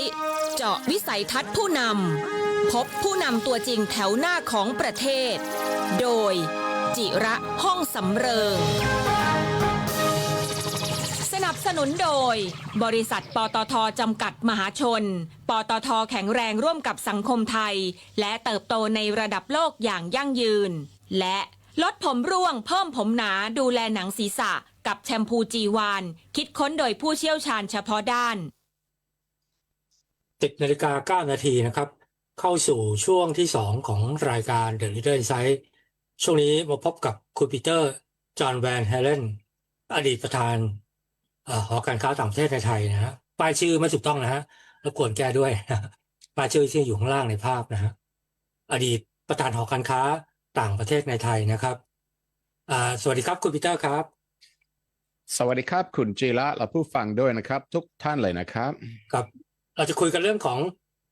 ต์เจาะวิสัยทัศน์ผู้นำพบผู้นำตัวจริงแถวหน้าของประเทศ โดย จิระห้องสำเริง สนับสนุนโดย บริษัทปตทจำกัดมหาชน ปตทแข็งแรงร่วมกับสังคมไทย และเติบโตในระดับโลกอย่างยั่งยืน และลดผมร่วงเพิ่มผมหนาดูแลหนังศีรษะกับแชมพูจีวาน คิดค้นโดยผู้เชี่ยวชาญเฉพาะด้าน 10นาฬิกา9นาทีนะครับ เข้าสู่ช่วงที่ 2 ของรายการ The Leader Insight ช่วงนี้มาพบกับคุณปีเตอร์ จอห์นแวนเฮเลนอดีตประธานเอ่อหอการค้าต่างประเทศในไทยนะฮะป้ายชื่อไม่ถูกต้องนะฮะรบกวนแก้ด้วยป้ายชื่อที่อยู่ข้างล่างในภาพนะฮะอดีตประธานหอการค้าต่างประเทศในไทยนะครับอ่าสวัสดีครับคุณปีเตอร์ครับ สวัสดีครับคุณจีระและผู้ฟังด้วยนะครับ ทุกท่านเลยนะครับ ครับ เราจะคุยกันเรื่องของ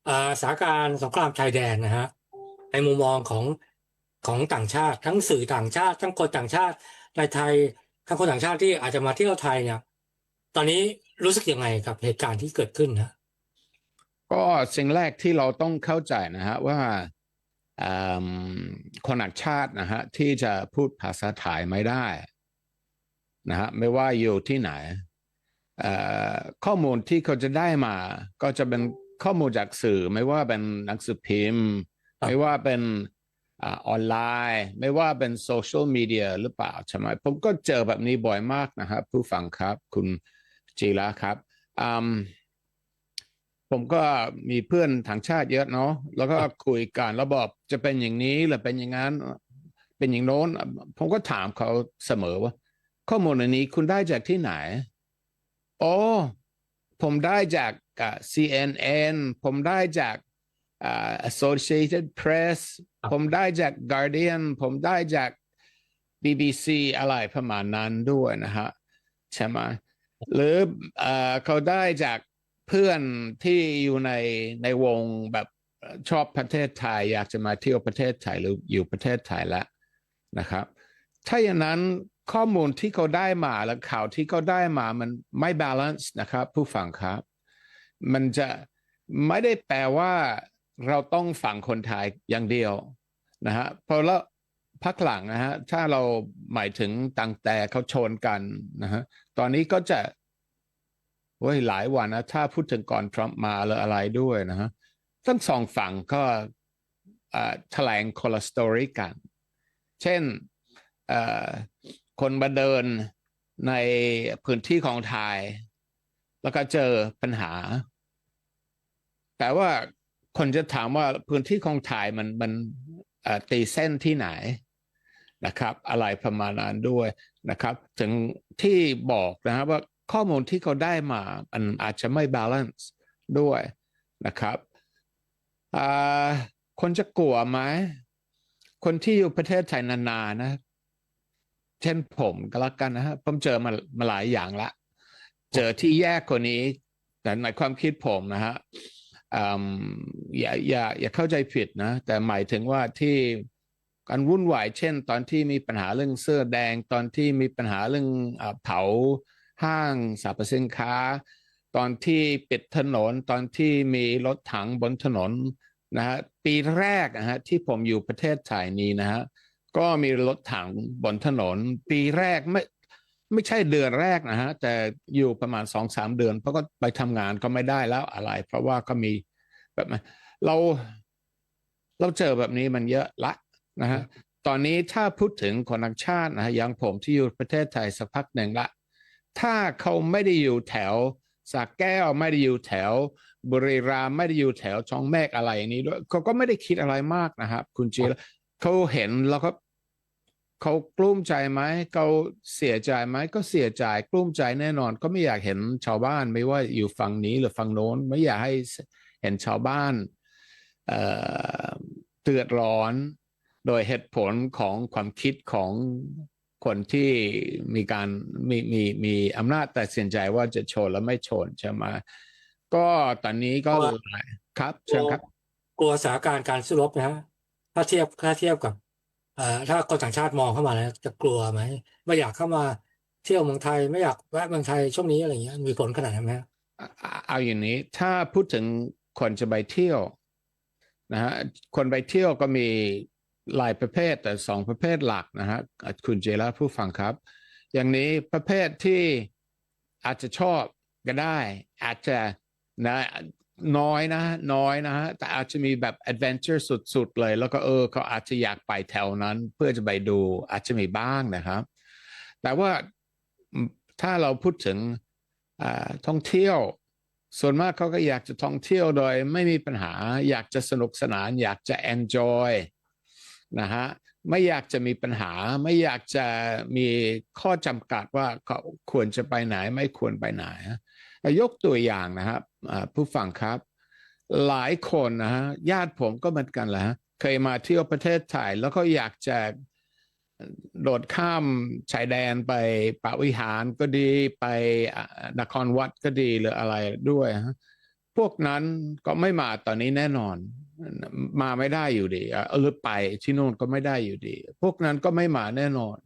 อสถานการณ์สงครามชายแดนนะฮะในมุมมองของของต่างชาติ ทั้งสื่อต่างชาติ ทั้งคนต่างชาติในไทยทั้งคนต่างชาติที่อาจจะมาเที่ยวไทยเนี่ย ตอนนี้รู้สึกยังไงกับเหตุการณ์ที่เกิดขึ้นนะก็สิ่งแรกที่เราต้องเข้าใจนะฮะว่าคนต่างชาตินะฮะที่จะพูดภาษาไทยไม่ได้นะฮะไม่ว่าอยู่ที่ไหน ข้อมูลที่เขาจะได้มา ก็จะเป็นข้อมูลจากสื่อ ไม่ว่าเป็นหนังสือพิมพ์ครับไม่ว่าเป็นอาออนไลน์ ไม่ว่าเป็นโซเชียลมีเดียหรือเปล่าใช่ไหมผมก็เจอแบบนี้บ่อยมากนะครับผู้ฟังครับคุณจีระครับอืมผมก็มีเพื่อนต่างชาติเยอะเนาะแล้วก็คุยกันแล้วบอกจะเป็นอย่างนี้หรือเป็นอย่างนั้น เป็นอย่างโน้น ผมก็ถามเขาเสมอว่า ข้อมูลอันนี้คุณได้จากที่ไหน โอ้ผมได้จากอ่า CNN ผมได้จากอ่า Associated Press ครับผมได้จาก Guardian ผมได้จาก BBC อะไรประมาณนั้นด้วยนะฮะใช่ไหมหรือเอ่อเขาได้จากเพื่อนที่อยู่ในในวงแบบชอบประเทศไทย อยากจะมาเที่ยวประเทศไทยหรืออยู่ประเทศไทยแล้วนะครับ ถ้าอย่างนั้น ข้อมูลที่เขาได้มาและข่าวที่เขาได้มามันไม่บาลานซ์นะครับ ผู้ฟังครับ มันจะไม่ได้แปลว่าเราต้องฟังคนไทยอย่างเดียวนะฮะพราะแล้วพักหลังนะฮะถ้าเราหมายถึงต่างแต่เขาชนกันนะฮะตอนนี้ก็จะเว้ยหลายวันนะถ้าพูดถึงก่อนทรัมป์มาหรืออะไรด้วยนะฮะทั้งสองฝั่งก็แถลงคนละสตอรี่กัน เช่นอ คนมาเดินในพื้นที่ของไทย แล้วก็เจอปัญหา แต่ว่าคนจะถามว่าพื้นที่ของไทยมันมันตีเส้นที่ไหนนะครับ อะไรประมาณนั้นด้วยนะครับ ถึงที่บอกนะครับว่าข้อมูลที่เขาได้มามันอาจจะไม่บาลานซ์ด้วยนะครับคนจะกลัวไหมคนที่อยู่ประเทศไทยนานๆนะ เช่นผมก็แล้วกันนะฮะผมเจอมามาหลายอย่างละ เจอที่แย่กว่านี้ แต่ในความคิดผมนะฮะอืมอย่าอย่าอย่าเข้าใจผิดนะ แต่หมายถึงว่าที่การวุ่นวายเช่น ตอนที่มีปัญหาเรื่องเสื้อแดง ตอนที่มีปัญหาเรื่องอ่าเผาห้างสรรพสินค้า ตอนที่ปิดถนน ตอนที่มีรถถังบนถนนนะฮะปีแรกนะฮะที่ผมอยู่ประเทศไทยนี้นะฮะ ก็มีรถถังบนถนน ปีแรกไม่ไม่ใช่เดือนแรกนะฮะ แต่อยู่ประมาณสองสามเดือน เพราะก็ไปทำงานก็ไม่ได้แล้วอะไร เพราะว่าก็มีแบบเราเราเจอแบบนี้มันเยอะละนะฮะตอนนี้ถ้าพูดถึงคนต่างชาตินะฮะอย่างผมที่อยู่ประเทศไทยสักพักหนึ่งละ ถ้าเขาไม่ได้อยู่แถวสระแก้วไม่ได้อยู่แถวบุรีรัมย์ไม่ได้อยู่แถวช่องแมกอะไรอย่างนี้ด้วยเขาก็ไม่ได้คิดอะไรมากนะครับคุณจีเขาเห็นแล้วก็ เขากลุ้มใจไหมเขาเสียใจไหมก็เสียใจกลุ้มใจแน่นอน ก็ไม่อยากเห็นชาวบ้านไม่ว่าอยู่ฝั่งนี้หรือฝั่งโน้น ไม่อยากให้เห็นชาวบ้านเอ่อเตือดร้อน โดยเหตุผลของความคิดของคนที่มีการมีมีมีอำนาจตัดสินใจว่าจะชนและไม่ชนใช่ไหมก็ตอนนี้ก็เพราะว่าหลายครับเชิญครับ กลัวสถานการณ์การสู้รบนะฮะถ้าเทียบถ้าเทียบกับเอ่อ ถ้าคนต่างชาติมองเข้ามาแล้วจะกลัวไหมไม่อยากเข้ามาเที่ยวเมืองไทยไม่อยากแวะเมืองไทยช่วงนี้อะไรอย่างเงี้ยมีผลขนาดนั้นไหมเอาเอาอย่างนี้ถ้าพูดถึงคนจะไปเที่ยวนะฮะคนไปเที่ยวก็มีหลายประเภทแต่สองประเภทหลักนะฮะคุณเจราผู้ฟังครับ อย่างนี้ประเภทที่อาจจะชอบก็ได้ อาจจะนะ น้อยนะน้อยนะฮะแต่อาจจะมีแบบแอดเวนเจอร์สุดๆเลย แล้วก็เออเขาอาจจะอยากไปแถวนั้น เพื่อจะไปดูอาจจะมีบ้างนะครับ แต่ว่าถ้าเราพูดถึงท่องเที่ยว ส่วนมากเขาก็อยากจะท่องเที่ยวโดย ไม่มีปัญหาอยากจะสนุกสนาน อยากจะ enjoy นะฮะไม่อยากจะมีปัญหา ไม่อยากจะมีข้อจำกัดว่าเขาควรจะไปไหน ไม่ควรไปไหน ยกตัวอย่างนะครับผู้ฟังครับ หลายคนนะฮะญาติผมก็เหมือนกันแหละเคยมาเที่ยวประเทศไทย แล้วก็อยากจะโดดข้ามชายแดนไปปะวิหารก็ดีไปนครวัดก็ดีหรืออะไรด้วยฮะพวกนั้นก็ไม่มาตอนนี้แน่นอน มาไม่ได้อยู่ดีหรือไปที่นู่นก็ไม่ได้อยู่ดี พวกนั้นก็ไม่มาแน่นอน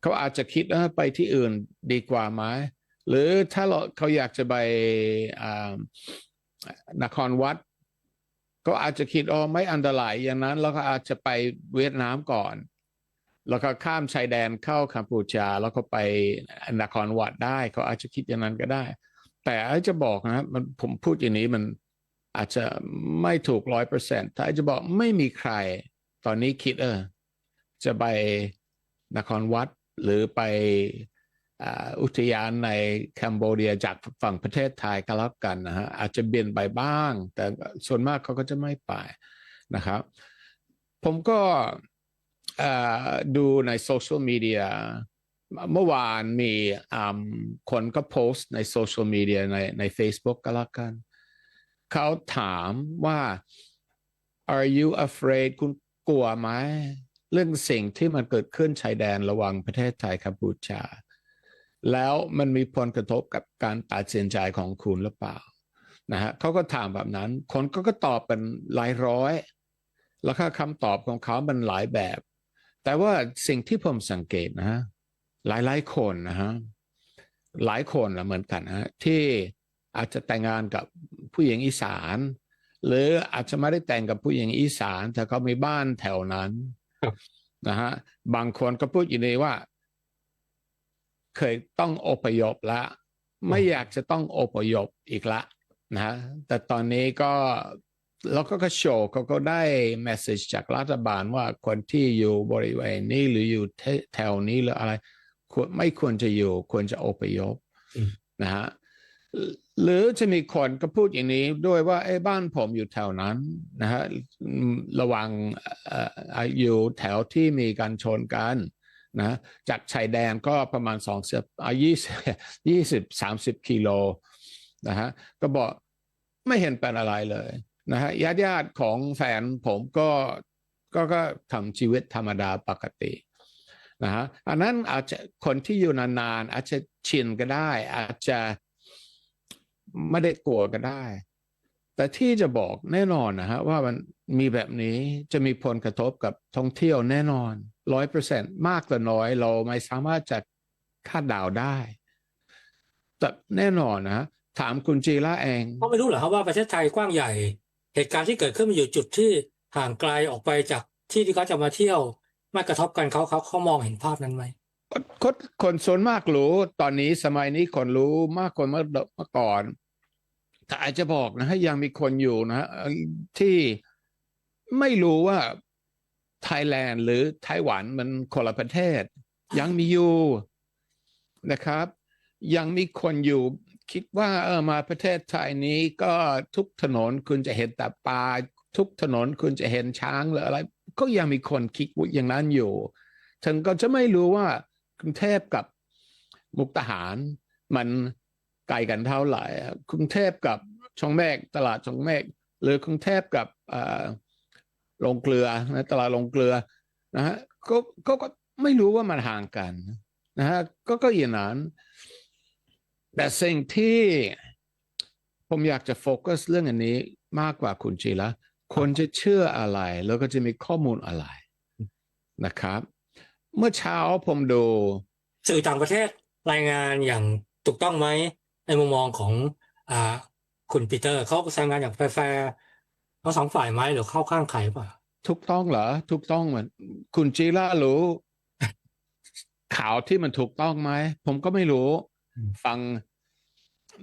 เขาอาจจะคิดว่าไปที่อื่นดีกว่าไหม หรือถ้าเราเขาอยากจะไปนครวัด ก็อาจจะคิดอ๋อไม่อันตรายอย่างนั้น แล้วก็อาจจะไปเวียดนามก่อน แล้วก็ข้ามชายแดนเข้ากัมพูชา แล้วก็ไปนครวัดได้ เขาอาจจะคิดอย่างนั้นก็ได้ แต่อ้จะบอกนะมันผมพูดอย่างนี้มันอาจจะไม่ถูกร้อยเปอร์เซ็นต์ถ้าไอ้จะบอกไม่มีใคร ตอนนี้คิดเออจะไปนครวัดหรือไป อุทยานในแคนเบเดียจากฝั่งประเทศไทยก็แล้วกันนะฮะอาจจะเบียนไปบ้าง แต่ส่วนมากเขาก็จะไม่ไปนะครับ ผมก็ดูในโซเชียลมีเดียเมื่อวานมีคนก็โพสต์ในโซเชียลมีเดียในใน Facebook ก็แล้วกัน เขาถามว่า are you afraid คุณกลัวไหมเรื่องสิ่งที่มันเกิดขึ้นชายแดนระหว่างประเทศไทยกัมพูชา แล้วมันมีผลกระทบกับการตัดสินใจของคุณหรือเปล่านะฮะเขาก็ถามแบบนั้น คนก็ก็ตอบเป็นหลายร้อย แล้วก็คำตอบของเขามันหลายแบบ แต่ว่าสิ่งที่ผมสังเกตนะฮะหลายหลายคนนะฮะหลายคนละเหมือนกันนะฮะที่อาจจะแต่งงานกับผู้หญิงอีสาน หรืออาจจะไม่ได้แต่งกับผู้หญิงอีสาน แต่เขามีบ้านแถวนั้นนะฮะบางคนก็พูดอยู่ในว่า เคยต้องอพยพละ ไม่อยากจะต้องอพยพอีกละนะฮะแต่ตอนนี้ก็แล้วก็ก็โชว์เขาก็ได้ message จากรัฐบาลว่าคนที่อยู่บริเวณนี้หรืออยู่แถวนี้หรืออะไรควรไม่ควรจะอยู่ควรจะอพยพอืมนะฮะหรือจะมีคนก็พูดอย่างนี้ด้วยว่าไอ้บ้านผมอยู่แถวนั้นนะฮะอืมระหวังเอ่ออยู่แถวที่มีการชนกัน นะจากชายแดนก็ประมาณสองสิบยี่สิบยี่สิบสามสิบกิโลนะฮะก็บอกไม่เห็นเป็นอะไรเลยนะฮะญาติญาติของแฟนผมก็ก็ก็ทำชีวิตธรรมดาปกตินะฮะอันนั้นอาจจะคนที่อยู่นานๆอาจจะชินก็ได้ อาจจะไม่ได้กลัวก็ได้ แต่ที่จะบอกแน่นอนนะฮะว่ามันมีแบบนี้จะมีผลกระทบกับท่องเที่ยวแน่นอนร้อยเปอร์เซ็นต์มากหรือน้อยเราไม่สามารถจะคาดเดาได้ แต่แน่นอนนะฮะถามคุณจีล่าเองก็ไม่รู้เหรอครับว่าประเทศไทยกว้างใหญ่ เหตุการณ์ที่เกิดขึ้นมันอยู่จุดที่ห่างไกลออกไปจากที่ที่เขาจะมาเที่ยวไม่กระทบกันเขาเขาเขามองเห็นภาพนั้นไหมคนคนส่วนมากรู้ตอนนี้สมัยนี้คนรู้มากกว่าเมื่อเมื่อก่อน แต่อาจจะบอกนะฮะยังมีคนอยู่นะฮะที่ไม่รู้ว่าไทยแลนด์หรือไต้หวันมันคนละประเทศ ยังมีอยู่นะครับ ยังมีคนอยู่คิดว่าเออมาประเทศไทยนี้ก็ทุกถนนคุณจะเห็นแต่ปลาทุกถนนคุณจะเห็นช้างหรืออะไร ก็ยังมีคนคิดอย่างนั้นอยู่ถึงก็จะไม่รู้ว่ากรุงเทพกับมุกดาหารมัน ไกลกันเท่าไหร่อะกรุงเทพกับช่องแมกตลาดช่องแมกหรือกรุงเทพกับอ่อโรงเกลือนะตลาดโรงเกลือนะฮะก็ก็ก็ไม่รู้ว่ามันห่างกันนะฮะก็ก็อย่างนั้น แต่สิ่งที่ผมอยากจะโฟกัสเรื่องอันนี้มากกว่าคุณจีละคนจะเชื่ออะไร แล้วก็จะมีข้อมูลอะไรนะครับ เมื่อเช้าผมดู สื่อต่างประเทศรายงานอย่างถูกต้องไหม ในมุมมองของอ่าคุณปีเตอร์เขาแสดงงานอย่างแฟร์ๆทั้งสองฝ่ายไหมหรือเข้าข้างใครเปล่ะถูกต้องเหรอถูกต้องเหมือนคุณจีล่ารู้ข่าวที่มันถูกต้องไหม ผมก็ไม่รู้ ฟัง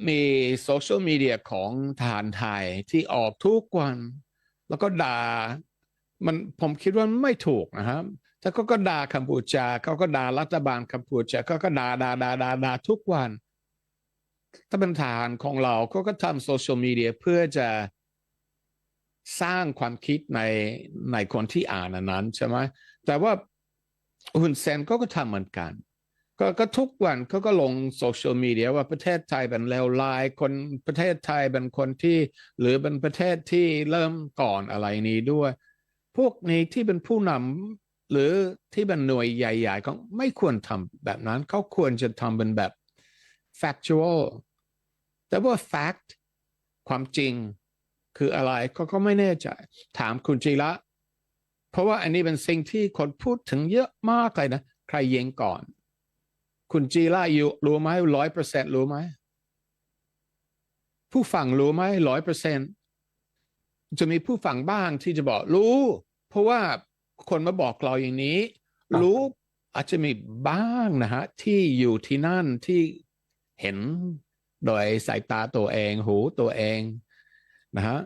มีโซเชียลมีเดียของทหารไทยที่ออกทุกวัน แล้วก็ด่ามันผมคิดว่ามันไม่ถูกนะครับแต่เขาก็ด่ากัมพูชาเขาก็ด่ารัฐบาลกัมพูชาเขาก็ด่าด่าด่าด่าด่าทุกวัน ถ้าเป็นทหารของเราเขาก็ทำโซเชียลมีเดียเพื่อจะสร้างความคิดในในคนที่อ่านนั้นใช่ไหมแต่ว่าฮุนเซนก็ก็ทำเหมือนกัน ก็ก็ทุกวันเขาก็ลงโซเชียลมีเดียว่าประเทศไทยเป็นเลวร้ายคนประเทศไทยเป็นคนที่หรือเป็นประเทศที่เริ่มก่อนอะไรนี้ด้วย พวกนี้ที่เป็นผู้นำหรือที่เป็นหน่วยใหญ่ๆก็ไม่ควรทำแบบนั้นเขาควรจะทำเป็นแบบ factual แต่ว่า fact ความจริงคืออะไรก็ก็ไม่แน่ใจ ถามคุณจีระเพราะว่าอันนี้เป็นสิ่งที่คนพูดถึงเยอะมากเลยนะ ใครยิงก่อน คุณจีระอยู่รู้ไหมร้อยเปอร์เซ็นรู้ไหม ผู้ฟังรู้ไหมร้อยเปอร์เซ็นจะมีผู้ฟังบ้างที่จะบอกรู้ เพราะว่าคนมาบอกเราอย่างนี้ครับรู้อาจจะมีบ้างนะฮะที่อยู่ที่นั่นที่เห็น โดยสายตาตัวเองหูตัวเองนะฮะ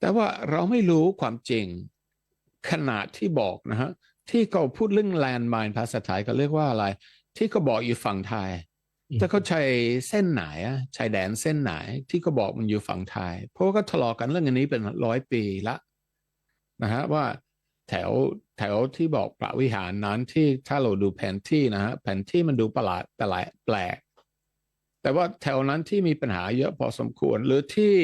แต่ว่าเราไม่รู้ความจริงขนาดที่บอกนะฮะที่เขาพูดเรื่องแลนด์ม n นภาษาไทยเขาเรียกว่าอะไร ที่เขาบอกอยู่ฝั่งไทยแต่เขาใช้เส้นไหนอะชายแดนเส้นไหนที่เขาบอกมันอยู่ฝั่งไทย เพราะว่าก็ทะเลาะกันเรื่องอันนี้เป็นร้อยปีละนะฮะว่าแถวแถวที่บอกพระวิหารนั้นที่ถ้าเราดูแผนที่นะฮะแผนที่มันดูประหลาดแปลก แปลกแต่ว่าแถวนั้นที่มีปัญหาเยอะพอสมควร หรือที่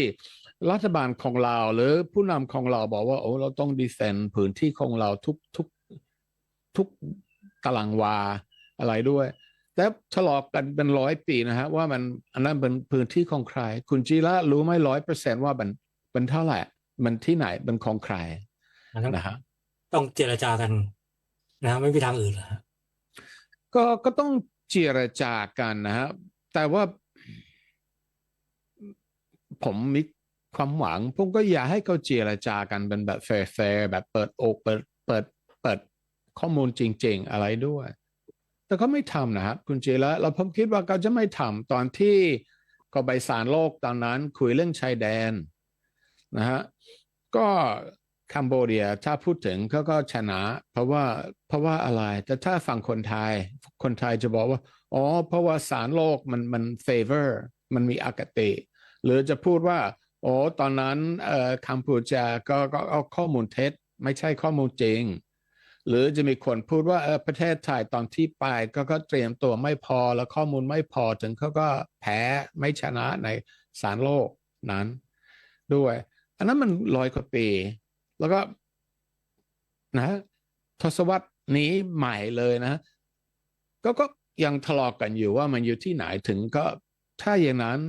รัฐบาลของเราหรือผู้นำของเราบอกว่าโอ้เราต้องดีเฟนพื้นที่ของเราทุกทุกทุกตารางวาอะไรด้วย แต่ทะเลาะกันเป็นร้อยปีนะฮะว่ามันอันนั้นเป็นพื้นที่ของใคร คุณจีระรู้ไหมร้อยเปอร์เซนว่ามันเป็นเท่าไหร่ มันที่ไหนเป็นของใครอันนั้นนะฮะต้องเจรจากันนะไม่มีทางอื่นเหรอฮะก็ก็ต้องเจรจากันนะฮะ แต่ว่า ผมมีความหวังผมก็อยากให้เขาเจรจากันเป็นแบบแฟร์แบบเปิดอกเปิดเปิดเปิดข้อมูลจริง ๆ อะไรด้วย แต่ก็ไม่ทำนะครับคุณเจระเราผมคิดว่าเขาจะไม่ทำตอนที่ก็ไปสารโลกตอนนั้นคุยเรื่องชายแดนนะฮะก็คัมโบเดียถ้าพูดถึงเขาก็ชนะ เพราะว่าเพราะว่าอะไร แต่ถ้าฝั่งคนไทย คนไทยจะบอกว่า อ๋อ เพราะว่าสารโลกมันมัน favor มันมีอคติ หรือจะพูดว่าโอ้ตอนนั้นเอ่อกัมพูชาก็ก็เอาข้อมูลเท็จ ไม่ใช่ข้อมูลจริง หรือจะมีคนพูดว่าเออประเทศไทยตอนที่ไปก็ก็เตรียมตัวไม่พอแล้วข้อมูลไม่พอถึงเขาก็แพ้ไม่ชนะในสารโลกนั้น ด้วย อันนั้นมันร้อยกว่าปี แล้วก็นะทศวรรษนี้ใหม่เลยนะ ก็ก็ ยังทะเลาะกกันอยู่ว่ามันอยู่ที่ไหนถึงก็ถ้าอย่างนั้น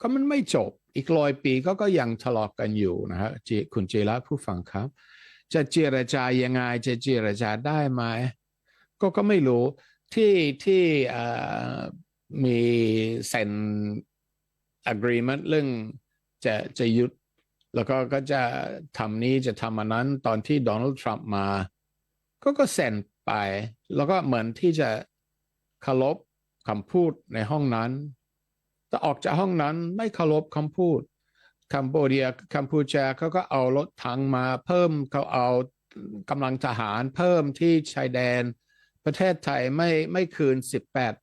ก็มันไม่จบอีกร้อยปีก็ก็ยังทะเลาะกกันอยู่นะฮะจิคุณเจระผู้ฟังครับ จะเจรจายังไงจะเจรจาได้ไหมก็ก็ไม่รู้ที่ที่มีเซ็น agreement เรื่องจะจะยุดแล้วก็ก็จะทำนี้จะทำอันนั้นตอนที่โดนัลด์ทรัมป์มา ก็ก็เซ็นไป แล้วก็เหมือนที่จะ เคารพคำพูดในห้องนั้น แต่ออกจากห้องนั้นไม่เคารพคำพูดคัมโบเดียกัมพูชาเขาก็เอารถถังมาเพิ่มเขาเอากำลังทหารเพิ่มที่ชายแดน ประเทศไทยไม่ไม่คืนสิบแปด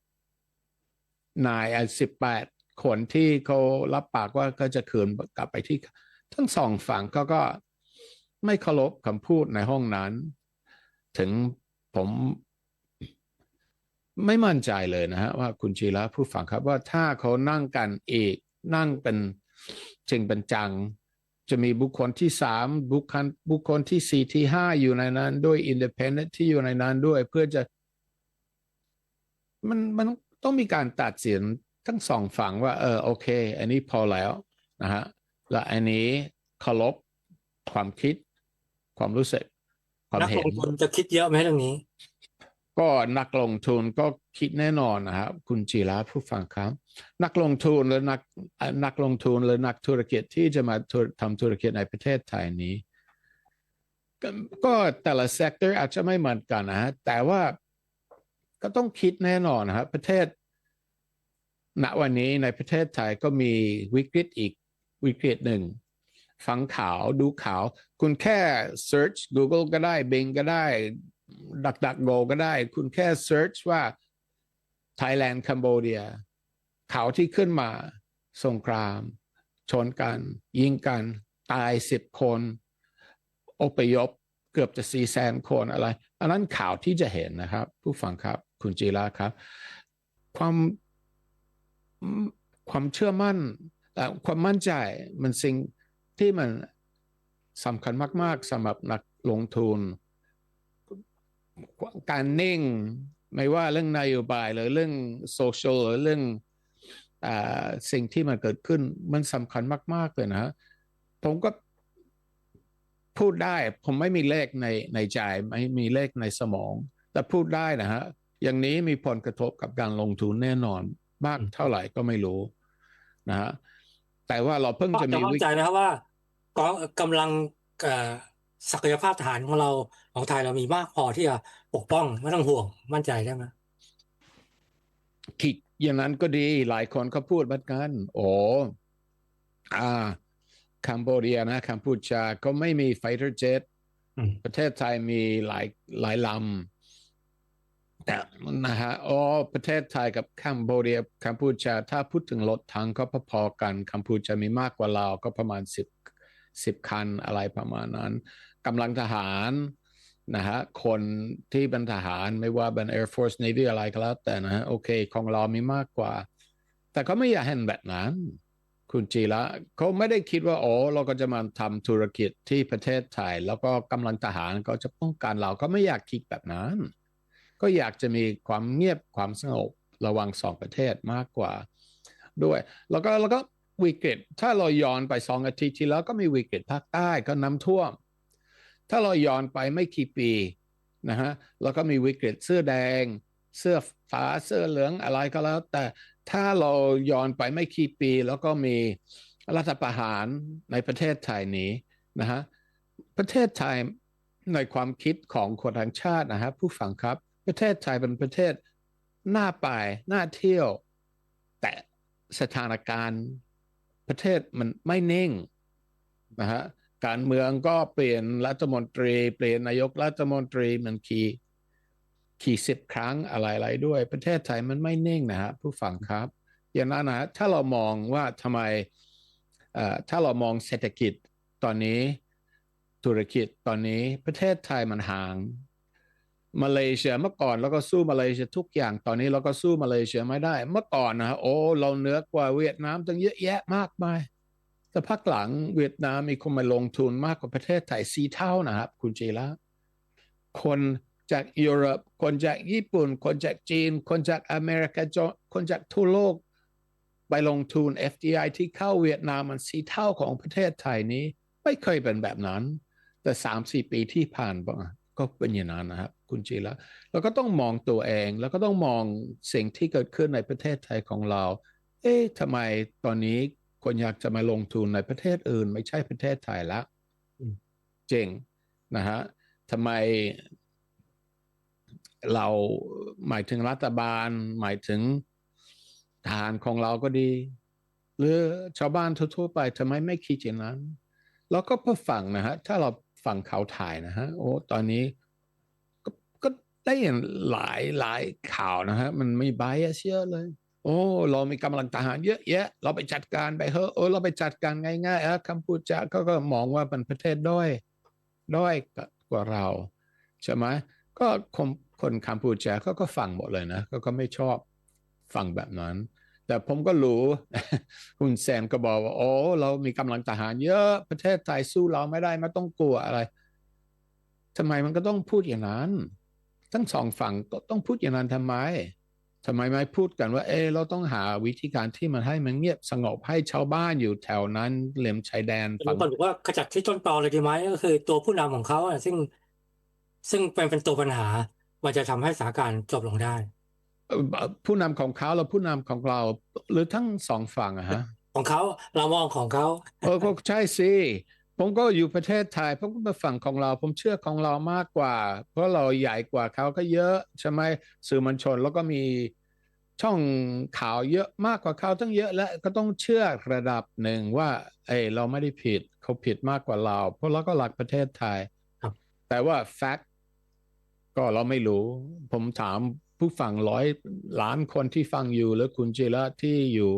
นายอะสิบแปดคนที่เขารับปากว่าก็จะคืนกลับไปที่ ทั้งสองฝั่งเขาก็ไม่เคารพคำพูดในห้องนั้น ถึงผม ไม่มั่นใจเลยนะฮะว่าคุณชีระผู้ฟังครับว่าถ้าเขานั่งกันเอกนั่งเป็นจริงเป็นจัง จะมีบุคคลที่สามบุคคลบุคคลที่สี่ที่ห้าอยู่ในนั้น ด้วยอินด e เพนเดนที่อยู่ในนั้นด้วย เพื่อจะ มันมันต้องมีการตัดสินทั้งสองฝั่งว่า เออโอเค อันนี้พอแล้วนะฮะและอันนี้เคารพความคิด ความรู้สึก ความเห็ลนงทุนจะคิดเยอะไหมเรื่องนี้ ก็นักลงทุนก็คิดแน่นอนนะครับคุณจีราผู้ฟังครับ นักลงทุนหรือนักนักลงทุนหรือนักธุรกิจที่จะมาทำธุรกิจในประเทศไทยนี้ก็ก็แต่ละเซกเตอร์อาจจะไม่เหมือนกันนะฮะแต่ว่าก็ต้องคิดแน่นอนนะครับประเทศณวันนี้ในประเทศไทยก็มีวิกฤตอีกวิกฤตหนึ่งฟังข่าวดูข่าว คุณแค่ search Google ก็ได้ Bing ก็ได้ DuckDuckGo ก็ได้ คุณแค่ search ว่า Thailand Cambodia ข่าวที่ขึ้นมาสงคราม ชนกัน ยิงกัน ตายสิบคนอพยพเกือบจะสี่แสนคนอะไร อันนั้นข่าวที่จะเห็นนะครับ ผู้ฟังครับ คุณจีราครับ ความความเชื่อมั่นความมั่นใจมันสิ่งที่มันสำคัญมาก ๆสำหรับนักลงทุน การนิ่งไม่ว่าเรื่องนโยบายหรือเรื่องโซเชียลหรือเรื่องอสิ่งที่มันเกิดขึ้นมันสำคัญมาก ๆ เลยนะฮะผมก็พูดได้ผมไม่มีเลขในในใจไม่มีเลขในสมอง แต่พูดได้นะฮะ อย่างนี้มีผลกระทบกับการลงทุนแน่นอน มากเท่าไหร่ก็ไม่รู้นะฮะแต่ว่าเราเพิ่งจะมีวิกใจนะครับว่ากองกำลังอ ศักยภาพทหารของเราของไทยเรามีมากพอที่จะปกป้องไม่ต้องห่วงมั่นใจได้ไหมคิดอย่างนั้นก็ดีหลายคนก็พูดเหมือนกันโอ้อ่าคัมโบเดียนะกัมพูชาก็ไม่มีไฟเตอร์เจ็ตอืมประเทศไทยมีหลายหลายลำแต่นะฮะอ๋อประเทศไทยกับคัมโบเดียกัมพูชา ถ้าพูดถึงรถถังก็พอๆกันกัมพูชามีมากกว่าเราก็ประมาณสิบ สิบคันอะไรประมาณนั้นกำลังทหารนะฮะคนที่เป็นทหารไม่ว่าเป็น Air Force Navy อะไรก็แล้วแต่นะฮะโอเคของเรามีมากกว่า แต่ก็ไม่อยากเห็นแบบนั้น คุณจีระเขาไม่ได้คิดว่าโอ้เราก็จะมาทำธุรกิจที่ประเทศไทย แล้วก็กำลังทหารก็จะป้องกันเราก็ไม่อยากคิดแบบนั้น ก็อยากจะมีความเงียบความสงบระว่างสองประเทศมากกว่าด้วย แล้วก็แล้วก็ วิกฤตถ้าเราย้อนไปสองอาทิตย์ที่แล้วก็มีวิกฤตภาคใต้ก็น้ำท่วม ถ้าเราย้อนไปไม่กี่ปีนะฮะแล้วก็มีวิกฤตเสื้อแดง เสื้อฟ้าเสื้อเหลืองอะไรก็แล้ว แต่ถ้าเราย้อนไปไม่กี่ปี แล้วก็มีรัฐประหารในประเทศไทยนี้นะฮะประเทศไทยในความคิดของคนทางชาตินะฮะผู้ฟังครับ ประเทศไทยเป็นประเทศน่าไปน่าเที่ยว แต่สถานการณ์ ประเทศมันไม่นิ่งนะฮะการเมืองก็เปลี่ยนรัฐมนตรี เปลี่ยนนายกรัฐมนตรีมันขี่ขี่สิบครั้งอะไรๆด้วย ประเทศไทยมันไม่นิ่งนะฮะผู้ฟังครับ อย่างนั้นนะถ้าเรามองว่าทำไมถ้าเรามองเศรษฐกิจตอนนี้ธุรกิจตอนนี้ประเทศไทยมันห่าง มาเลเซียเมื่อก่อนเราก็สู้มาเลเซียทุกอย่างตอนนี้เราก็สู้มาเลเซียไม่ได้ เมื่อก่อนนะฮะโอ้เราเหนือกว่าเวียดนามตั้งเยอะแยะมากมายแต่พักหลังเวียดนามมีคนมาลงทุนมากกว่าประเทศไทยสี่เท่านะครับ คุณจีระคนจากยุโรปคนจากญี่ปุ่น คนจากจีน คนจากอเมริกาคนจากทั่วโลก ไปลงทุน FDI ที่เข้าเวียดนามมันสี่เท่าของประเทศไทยนี้ ไม่เคยเป็นแบบนั้น แต่สามสี่ปีที่ผ่านมาก็เป็นอย่างนั้นนะครับ คุณจีระเราก็ต้องมองตัวเอง แล้วก็ต้องมองสิ่งที่เกิดขึ้นในประเทศไทยของเรา เอ๊ะทำไมตอนนี้คนอยากจะมาลงทุนในประเทศอื่น ไม่ใช่ประเทศไทยละอืมจริงนะฮะทำไมเราหมายถึงรัฐบาล หมายถึงทหารของเราก็ดี หรือชาวบ้านทั่วๆไปทำไมไม่คิดอย่างนั้น แล้วก็เพื่อฟังนะฮะ ถ้าเราฟังเขาถ่ายนะฮะ โอ้ ตอนนี้ก็ก็ ได้เห็นหลายหลายข่าวนะฮะมันไม่บายเยอะเลย โอ้เรามีกำลังทหารเยอะแยะ เราไปจัดการไปเฮ้อะโอ้เราไปจัดการง่ายๆอะกัมพูชาเขาก็มองว่าเป็นประเทศด้อยด้อยกว่าเราใช่ไหมก็คนคนกัมพูชาเขาก็ฟังหมดเลยนะเขาก็ไม่ชอบฟังแบบนั้น แต่ผมก็รู้คุณแซนก็บอกว่าโอ้เรามีกำลังทหารเยอะประเทศไทยสู้เราไม่ได้ไม่ต้องกลัวอะไรทำไมมันก็ต้องพูดอย่างนั้น ทั้งสองฝั่งก็ต้องพูดอย่างนั้นทำไมทำไมไม่พูดกันว่า เออเราต้องหาวิธีการที่มันให้มันเงียบสงบให้ชาวบ้านอยู่แถวนั้นเหลี่ยมชายแดนบาฝั่งงคนบอกว่าขจัดที่ต้นตอเลยดีไหมก็คือ ตัวผู้นำของเขาอะซึ่ง ซึ่งเป็นเป็นตัวปัญหามันจะทำให้สถานการณ์จบลงได้เอ่อผู้นำของเขาและผู้นำของเรา หรือทั้งสองฝั่งอะฮะของเขาเรามองของเขาเออก็ใช่สิ ผมก็อยู่ประเทศไทยผมก็มาฝั่งของเรา ผมเชื่อของเรามากกว่า เพราะเราใหญ่กว่าเขาก็เยอะใช่ไหมสื่อมวลชนแล้วก็มีช่องข่าวเยอะมากกว่าเขาตั้งเยอะและก็ต้องเชื่อระดับหนึ่งว่า เอยเราไม่ได้ผิดเขาผิดมากกว่าเรา เพราะเราก็หลักประเทศไทยครับแต่ว่า fact ก็เราไม่รู้ ผมถามผู้ฟังร้อยล้านคนที่ฟังอยู่แล้วคุณจิระที่อยู่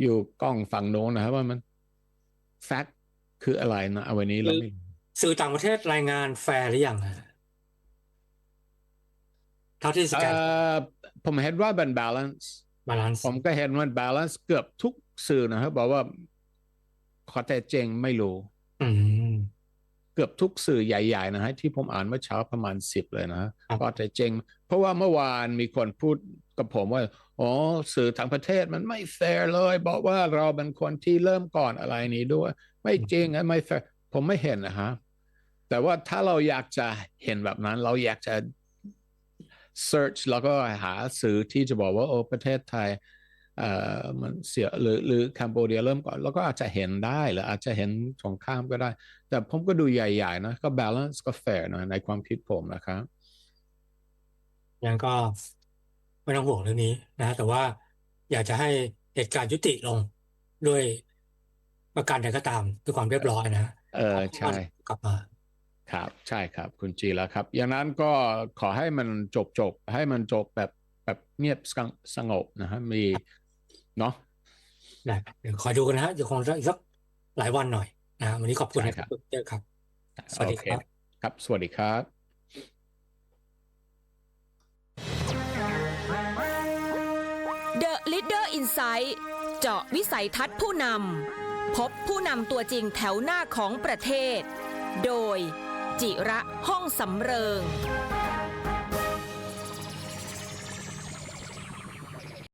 อยู่กล้องฝั่งโน้นนะครับว่ามัน fact คืออะไรนะเอาวันนี้เราไม่สื่อต่างประเทศรายงานแฟร์หรือยังฮะเท่าที่สแกนเอ่อผมเห็นว่าเป็น balance บาลานซ์ผมก็เห็นว่า balance เกือบทุกสื่อนะครับบอกว่าขอแต่เจริงไม่รู้อืมเกือบทุกสื่อใหญ่ ๆ นะฮะที่ผมอ่านเมื่อเช้าประมาณสิบเลยนะฮะขอแต่เจริงเพราะว่าเมื่อวานมีคนพูด กับผมว่าอ๋อสื่อทางประเทศมันไม่แฟร์เลย บอกว่าเราเป็นคนที่เริ่มก่อนอะไรนี้ด้วย ไม่จริงอะไม่แฟร์ผมไม่เห็นนะฮะแต่ว่าถ้าเราอยากจะเห็นแบบนั้น เราอยากจะ search แล้วก็หาสื่อที่จะบอกว่าโอ้ประเทศไทยเอ่อมันเสียหรือหรือแคนโบเดียเริ่มก่อนแล้วก็อาจจะเห็นได้หรืออาจจะเห็นสงข้ามก็ได้ แต่ผมก็ดูใหญ่ๆนะก็ balance ก็ fair นะในความคิดผมนะครับยังก็ ไม่ต้องห่วงเรื่องนี้นะแต่ว่าอยากจะให้เหตุการณ์ยุติลงด้วยประการใดก็ตามด้วยความเรียบร้อยนะเออใช่กลับมาครับใช่ครับคุณจีแล้วครับ อย่างนั้นก็ขอให้มันจบจบให้มันจบแบบแบบเงียบสงสงบนะฮะมีเนาะได้เดี๋ยวคอยดูกันนะฮะเดี๋ยวคงจะอีกสักหลายวันหน่อยนะวันนี้ขอบคุณใช่นะคครัรับบเจอครับ สวัสดีโอเคครับ ครับ สวัสดีครับ Leader Insight เจาะวิสัยทัศน์ผู้นำพบผู้นำตัวจริงแถวหน้าของประเทศ โดย จิระห้องสำเริง